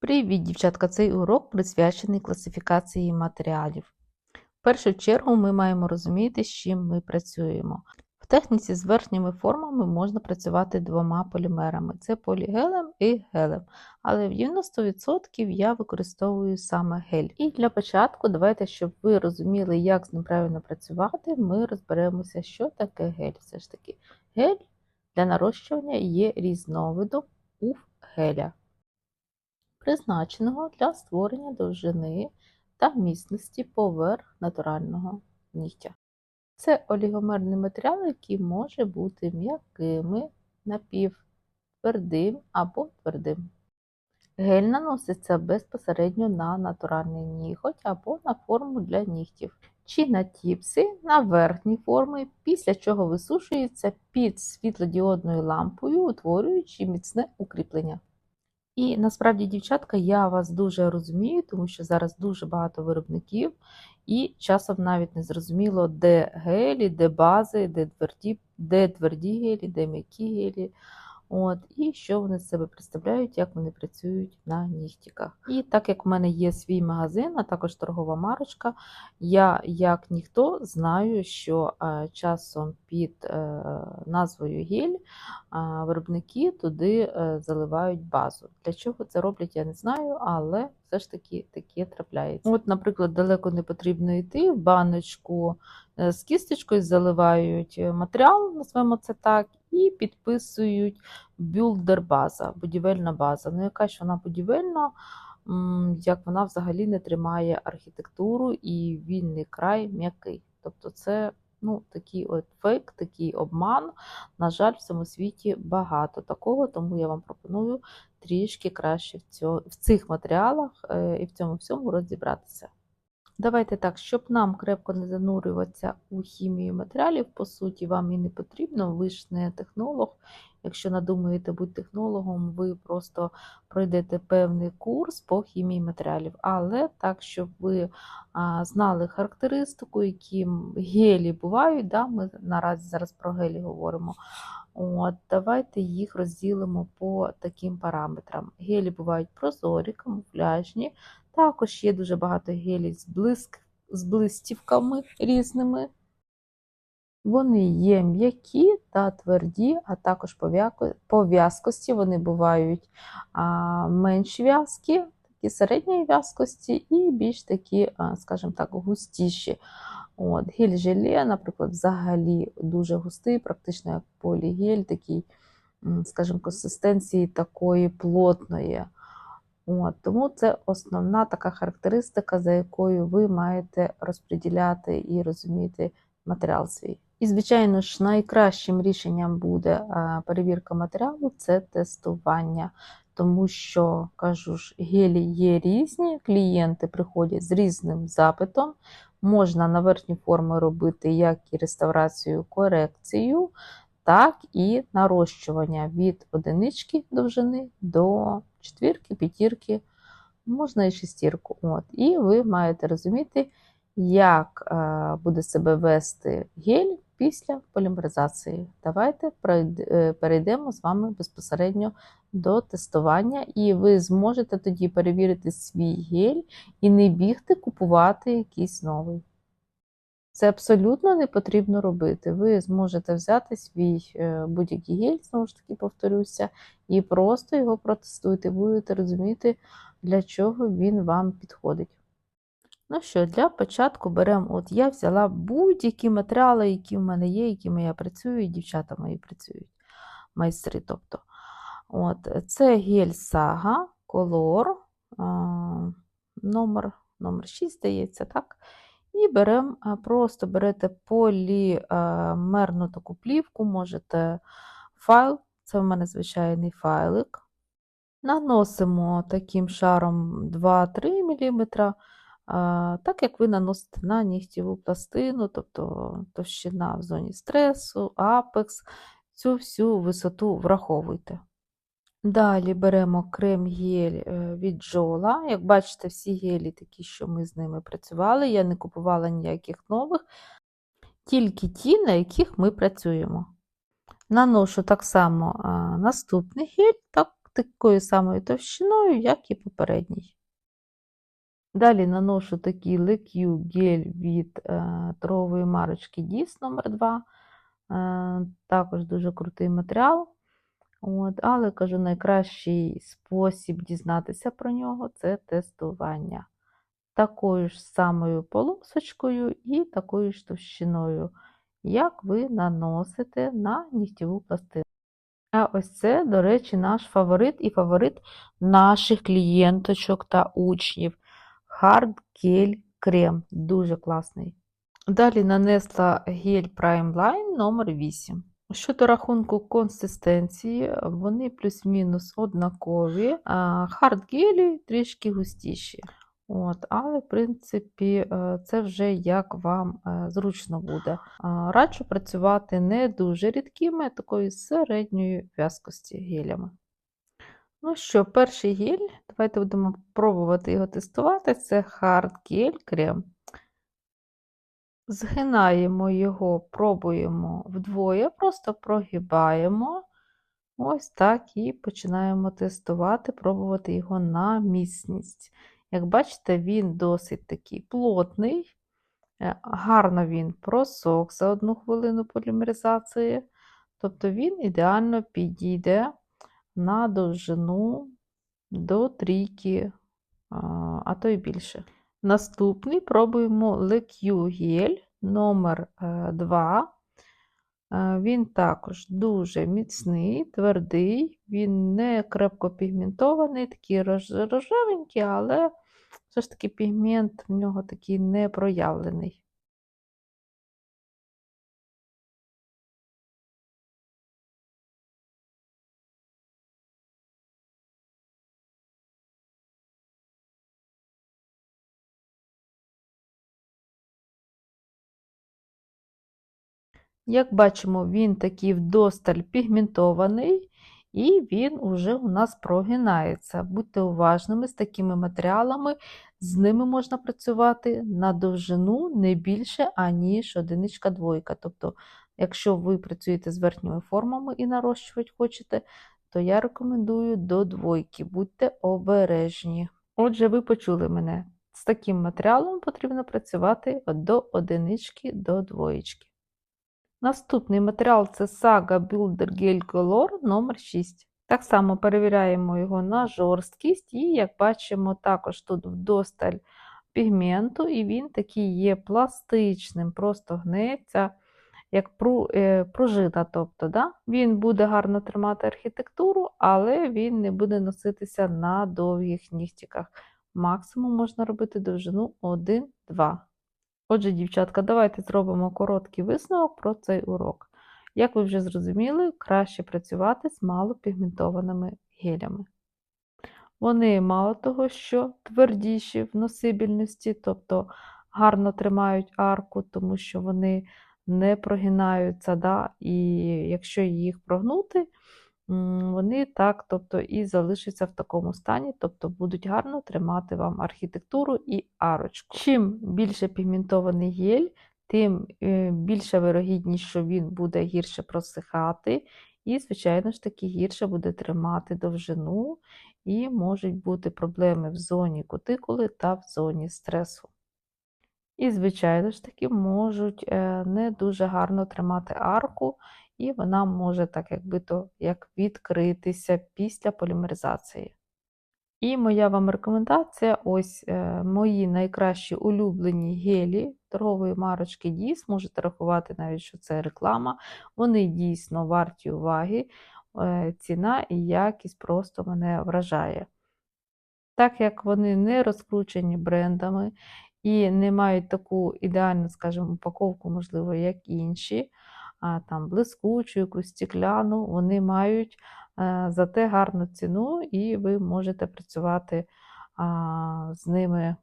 Привіт, дівчатка! Цей урок присвячений класифікації матеріалів. В першу чергу ми маємо розуміти, з чим ми працюємо. В техніці з верхніми формами можна працювати двома полімерами: це полігелем і гелем. Але в 90% я використовую саме гель. І для початку, давайте, щоб ви розуміли, як з ним правильно працювати, ми розберемося, що таке гель. Все ж таки, гель для нарощування є різновидом у геля призначеного для створення довжини та міцності поверх натурального нігтя. Це олігомерний матеріал, який може бути м'якими, напівтвердим або твердим. Гель наноситься безпосередньо на натуральний ніготь або на форму для нігтів, чи на тіпси на верхні форми, після чого висушується під світлодіодною лампою, утворюючи міцне укріплення. І насправді, дівчатка, я вас дуже розумію, тому що зараз дуже багато виробників, і часом навіть не зрозуміло, де гелі, де бази, де тверді, де тверді гелі, де м'які гелі. От, І що вони з себе представляють, як вони працюють на нігтіках. І так як в мене є свій магазин, а також торгова марочка, я, як ніхто, знаю, що е, часом під е, назвою гель е, виробники туди заливають базу. Для чого це роблять, я не знаю, але все ж таки таке трапляється. От, наприклад, далеко не потрібно йти в баночку з кісточкою, заливають матеріал, назвемо це так, і підписують бюлдер база, будівельна база. Ну, яка ж вона будівельна, як вона взагалі не тримає архітектуру і вільний край м'який. Тобто це ну, такий от фейк, такий обман. На жаль, в цьому світі багато такого, тому я вам пропоную трішки краще в, цьо, в цих матеріалах е, і в цьому всьому розібратися. Давайте так, щоб нам крепко не занурюватися у хімію матеріалів, по суті, вам і не потрібно, ви ж не технолог. Якщо надумаєте бути технологом, ви просто пройдете певний курс по хімії матеріалів. Але так, щоб ви знали характеристику, які гелі бувають, да, ми наразі зараз про гелі говоримо. От, Давайте їх розділимо по таким параметрам. Гелі бувають прозорі, камуфляжні. Також є дуже багато гелів з, блиск, з блистівками різними. Вони є м'які та тверді, а також по в'язкості вони бувають а, менш в'язкі, такі середньої в'язкості, і більш такі, скажімо так, густіші. От, Гель желе, наприклад, взагалі дуже густий, практично як полігель, такий, скажімо, консистенції такої плотної. От, Тому це основна така характеристика, за якою ви маєте розподіляти і розуміти матеріал свій. І, звичайно ж, найкращим рішенням буде перевірка матеріалу це тестування. Тому що, кажу ж, гелі є різні, клієнти приходять з різним запитом. Можна на верхні форми робити як і реставрацію, корекцію, так і нарощування від одинички довжини до четвірки, п'ятірки, можна і шестірку. От. І ви маєте розуміти, як е, буде себе вести гель після полімеризації. Давайте е, перейдемо з вами безпосередньо до тестування, і ви зможете тоді перевірити свій гель і не бігти купувати якийсь новий. Це абсолютно не потрібно робити. Ви зможете взяти свій е, будь-який гель, знову ж таки, повторюся, і просто його протестуйте, будете розуміти, для чого він вам підходить. Ну що, для початку беремо, от я взяла будь-які матеріали, які в мене є, якими я працюю, і дівчата мої працюють, майстри. тобто. От, Це гель сага, колор, номер, номер 6, здається, так? І беремо, просто берете полімерну таку плівку, можете файл, це в мене звичайний файлик. Наносимо таким шаром 2-3 мм, так як ви наносите на нігтєву пластину, тобто товщина в зоні стресу, апекс, цю всю висоту враховуйте. Далі беремо крем-гель е, від Джола. Як бачите, всі гелі такі, що ми з ними працювали. Я не купувала ніяких нових, тільки ті, на яких ми працюємо. Наношу так само наступний гель, так, такою самою товщиною, як і попередній. Далі наношу такий LQ гель від е, торгової марочки DIS номер 2 е, Також дуже крутий матеріал. От, Але кажу, найкращий спосіб дізнатися про нього це тестування. Такою ж самою полосочкою і такою ж товщиною, як ви наносите на нігтєву пластину. А ось це, до речі, наш фаворит і фаворит наших клієнточок та учнів. Hard Gel крем. Дуже класний. Далі нанесла гель Prime Line номер 8 Щодо рахунку консистенції, вони плюс-мінус однакові, хард-гелі трішки густіші. От, Але, в принципі, е, це вже як вам е, зручно буде. Раджу працювати не дуже рідкими, а такою середньої в'язкості гелями. Ну що, перший гель, давайте будемо пробувати його тестувати. Це Hard Gel крем. Згинаємо його, пробуємо вдвоє, просто прогибаємо. Ось так і починаємо тестувати, пробувати його на міцність. Як бачите, він досить такий плотний, е, гарно він просох за одну хвилину полімеризації. Тобто він ідеально підійде на довжину до трійки, а то й більше. Наступний. Пробуємо LQ гель номер 2 е, Він також дуже міцний, твердий, він не крепко пігментований, такий рожевенький, але все ж таки пігмент в нього такий не проявлений. Як бачимо, він такий вдосталь пігментований, і він уже у нас прогинається. Будьте уважними з такими матеріалами, з ними можна працювати на довжину не більше, аніж одиничка двойка. Тобто, якщо ви працюєте з верхніми формами і нарощувати хочете, то я рекомендую до двойки, будьте обережні. Отже, ви почули мене. З таким матеріалом потрібно працювати до одинички до двоєчки. Наступний матеріал це Saga Builder Gel Color номер 6 Так само перевіряємо його на жорсткість, і, як бачимо, також тут вдосталь пігменту, і він такий є пластичним, просто гнеться, як е, пружина. Тобто, да? Він буде гарно тримати архітектуру, але він не буде носитися на довгих нігтіках. Максимум можна робити довжину 1-2. Отже, дівчатка, давайте зробимо короткий висновок про цей урок. Як ви вже зрозуміли, краще працювати з малопігментованими гелями. Вони, мало того, що твердіші в носибільності, тобто гарно тримають арку, тому що вони не прогинаються, да? і якщо їх прогнути, вони так тобто, і залишаться в такому стані, тобто будуть гарно тримати вам архітектуру і арочку. Чим більше пігментований гель, тим е, більша вирогідність, що він буде гірше просихати, і, звичайно ж таки, гірше буде тримати довжину, і можуть бути проблеми в зоні кутикули та в зоні стресу. І, звичайно ж таки, можуть е, не дуже гарно тримати арку і вона може так якби то як відкритися після полімеризації. І моя вам рекомендація: ось е, мої найкращі улюблені гелі торгової марочки Діс, можете рахувати навіть, що це реклама. Вони дійсно варті уваги, е, ціна і якість просто мене вражає. Так як вони не розкручені брендами і не мають таку ідеальну, скажімо, упаковку, можливо, як інші там, блискучу, якусь стікляну, вони мають е, зате гарну ціну, і ви можете працювати з ними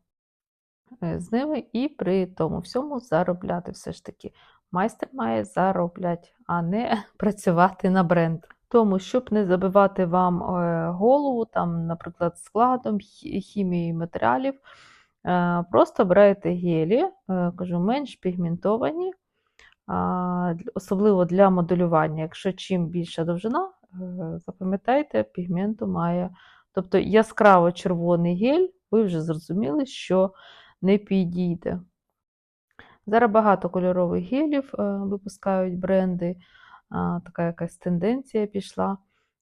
е, з ними і при тому всьому заробляти все ж таки. Майстер має заробляти, а не працювати на бренд. Тому, щоб не забивати вам е, голову, там, наприклад, складом, хімією матеріалів, просто берете гелі, кажу, менш пігментовані, особливо для моделювання. Якщо чим більша довжина, Е, Запам'ятайте, пігменту має. Тобто яскраво червоний гель, ви вже зрозуміли, що не підійде. Зараз багато кольорових гелів е, випускають бренди, така якась тенденція пішла.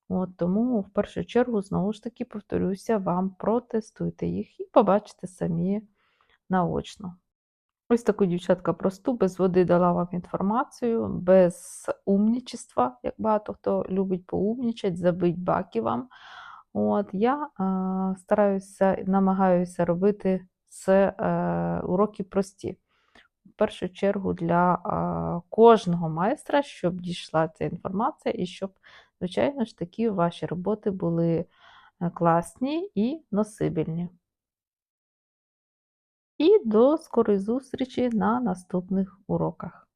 От, тому в першу чергу, знову ж таки, повторюся, вам протестуйте їх і побачите самі наочно. Ось таку дівчатка просту, без води дала вам інформацію, без умнічества, як багато хто любить поумнічать, забить баки вам. От, я е, стараюся, намагаюся робити це е, уроки прості. В першу чергу для е, кожного майстра, щоб дійшла ця інформація, і щоб, звичайно ж, такі ваші роботи були е, класні і носибельні. І до скорої зустрічі на наступних уроках.